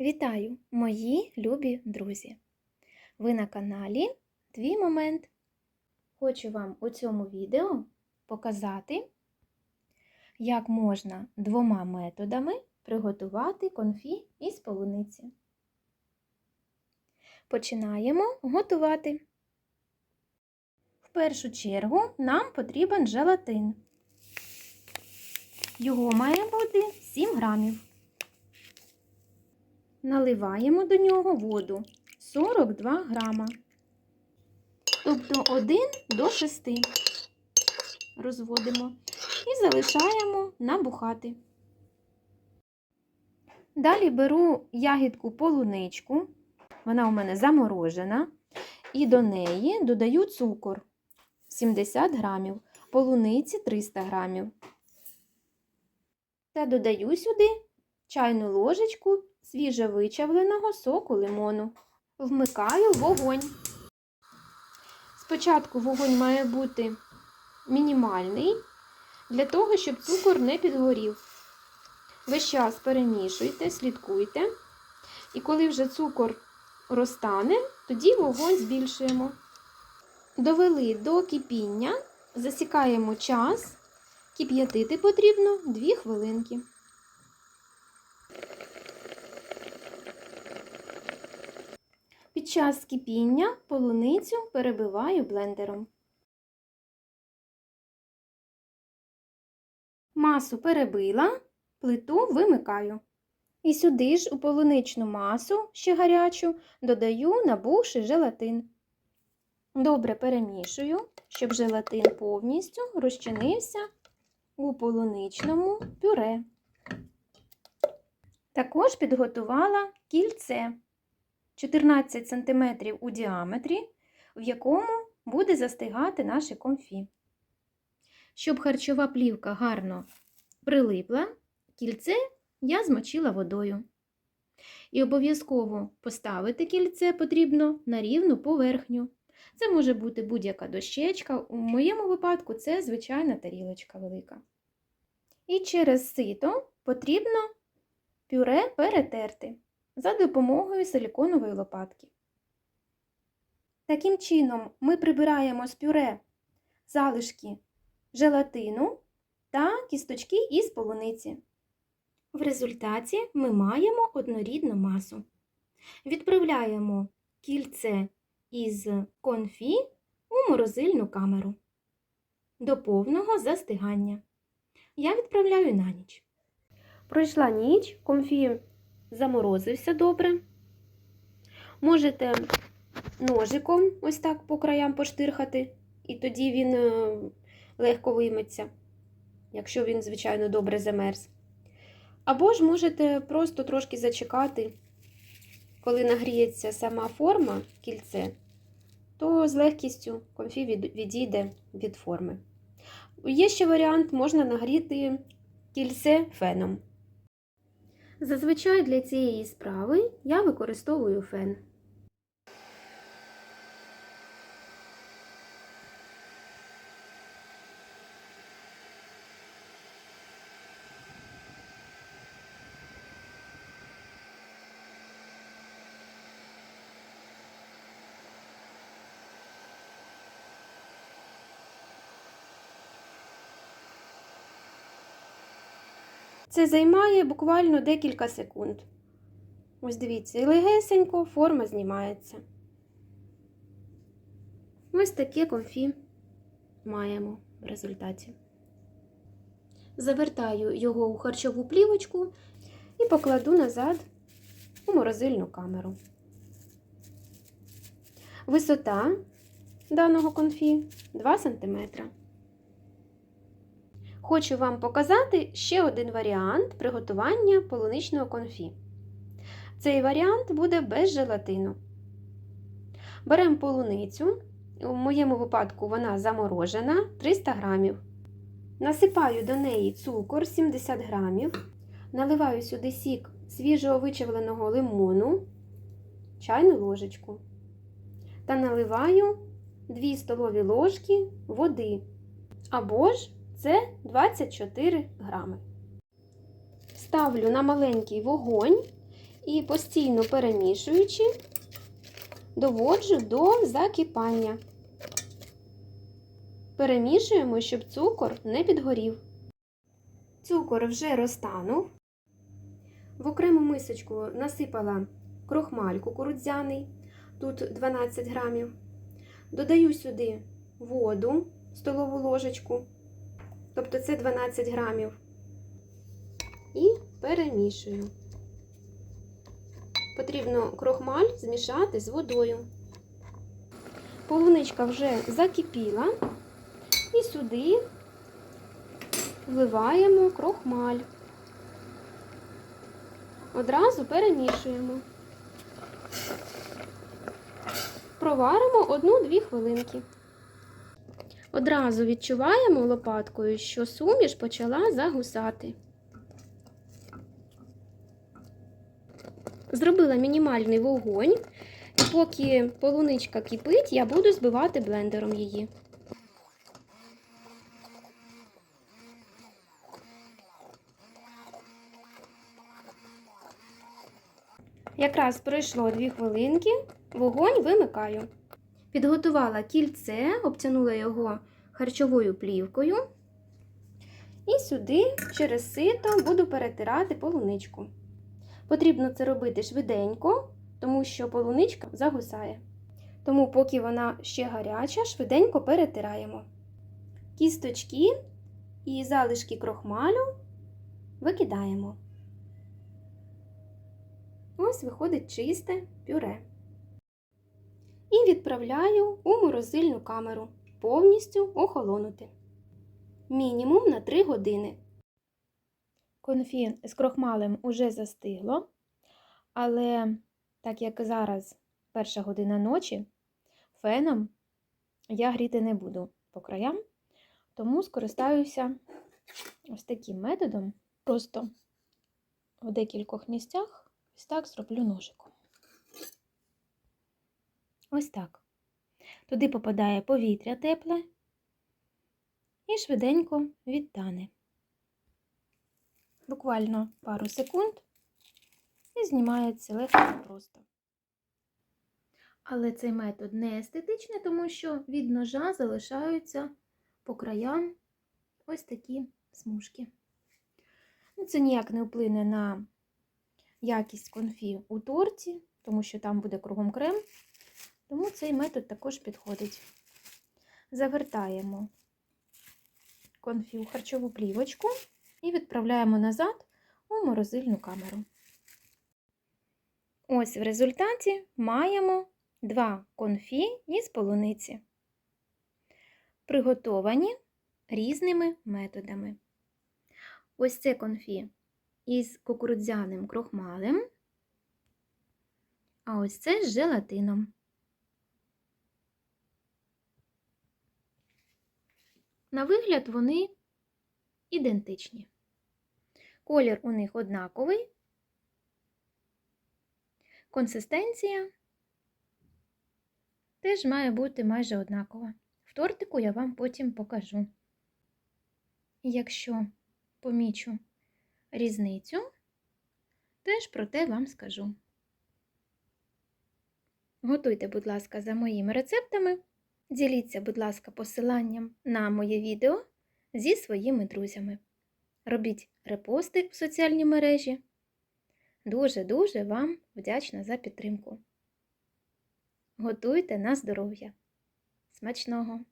Вітаю, мої любі друзі! Ви на каналі Твій Момент. Хочу вам у цьому відео показати, як можна двома методами приготувати конфі із полуниці. Починаємо готувати. В першу чергу нам потрібен желатин. Його має бути 7 грамів. Наливаємо до нього воду. 42 грама, тобто 1 до 6 розводимо і залишаємо набухати. Далі беру ягідку полуничку, вона у мене заморожена, і до неї додаю цукор. 70 грамів, полуниці 300 грамів. Та додаю сюди чайну ложечку свіжовичавленого соку лимону. Вмикаю вогонь. Спочатку вогонь має бути мінімальний, для того, щоб цукор не підгорів. Весь час перемішуйте, слідкуйте. І коли вже цукор розтане, тоді вогонь збільшуємо. Довели до кипіння, засікаємо час, кип'ятити потрібно 2 хвилинки. Під час кипіння полуницю перебиваю блендером. Масу перебила, плиту вимикаю. І сюди ж у полуничну масу, ще гарячу, додаю набухший желатин. Добре перемішую, щоб желатин повністю розчинився у полуничному пюре. Також підготувала кільце 14 см у діаметрі, в якому буде застигати наше конфі. Щоб харчова плівка гарно прилипла, кільце я змочила водою. І обов'язково поставити кільце потрібно на рівну поверхню. Це може бути будь-яка дощечка, у моєму випадку це звичайна тарілочка велика. І через сито потрібно пюре перетерти за допомогою силіконової лопатки. Таким чином, ми прибираємо з пюре залишки желатину та кісточки із полуниці. В результаті ми маємо однорідну масу. Відправляємо кільце із конфі у морозильну камеру до повного застигання. Я відправляю на ніч. Пройшла ніч, конфі заморозився добре. Можете ножиком ось так по краям поштирхати, і тоді він е, легко вийметься, якщо він, звичайно, добре замерз. Або ж можете просто трошки зачекати, коли нагріється сама форма кільце, то з легкістю конфі відійде від форми. Є ще варіант, можна нагріти кільце феном. Зазвичай для цієї справи я використовую фен. Це займає буквально декілька секунд. Ось дивіться, легесенько форма знімається. Ось таке конфі маємо в результаті. Завертаю його у харчову плівочку і покладу назад у морозильну камеру. Висота даного конфі 2 см. Хочу вам показати ще один варіант приготування полуничного конфі. Цей варіант буде без желатину. Беремо полуницю, у моєму випадку вона заморожена 300 грамів. Насипаю до неї цукор 70 грамів, наливаю сюди сік свіжого вичавленого лимону, чайну ложечку та наливаю 2 столові ложки води або ж це 24 грами. Ставлю на маленький вогонь і постійно перемішуючи, доводжу до закипання. Перемішуємо, щоб цукор не підгорів. Цукор вже розтанув. В окрему мисочку насипала крохмаль кукурудзяний, тут 12 грамів. Додаю сюди воду, столову ложечку, тобто це 12 грамів. І перемішую. Потрібно крохмаль змішати з водою. Полуничка вже закипіла, і сюди вливаємо крохмаль. Одразу перемішуємо. Проваримо 1-2 хвилинки. Одразу відчуваємо лопаткою, що суміш почала загусати. Зробила мінімальний вогонь, і поки полуничка кипить, я буду збивати блендером її. Якраз пройшло 2 хвилинки, вогонь вимикаю. Підготувала кільце, обтянула його харчовою плівкою. І сюди через сито буду перетирати полуничку. Потрібно це робити швиденько, тому що полуничка загусає. Тому, поки вона ще гаряча, швиденько перетираємо. Кісточки і залишки крохмалю викидаємо. Ось виходить чисте пюре. І відправляю у морозильну камеру повністю охолонути. Мінімум на 3 години. Конфі з крохмалем уже застигло, але так як зараз перша година ночі, феном я гріти не буду по краям, тому скористаюся ось таким методом. Просто в декількох місцях ось так зроблю ножиком. Ось так. Туди попадає повітря тепле і швиденько відтане буквально пару секунд і знімається легко просто. Але цей метод не естетичний, тому що від ножа залишаються по краям ось такі смужки. Ну, Це ніяк не вплине на якість конфі у торті, тому що там буде кругом крем, тому цей метод також підходить. Завертаємо конфі у харчову плівочку і відправляємо назад у морозильну камеру. Ось в результаті маємо два конфі із полуниці, приготовані різними методами. Ось це конфі із кукурудзяним крохмалем, а ось це з желатином. На вигляд вони ідентичні. Колір у них однаковий, консистенція теж має бути майже однакова. В тортику я вам потім покажу. Якщо помічу різницю, теж про те вам скажу. Готуйте, будь ласка, за моїми рецептами. Діліться, будь ласка, посиланням на моє відео зі своїми друзями. Робіть репости в соціальні мережі. Дуже-дуже вам вдячна за підтримку. Готуйте на здоров'я. Смачного!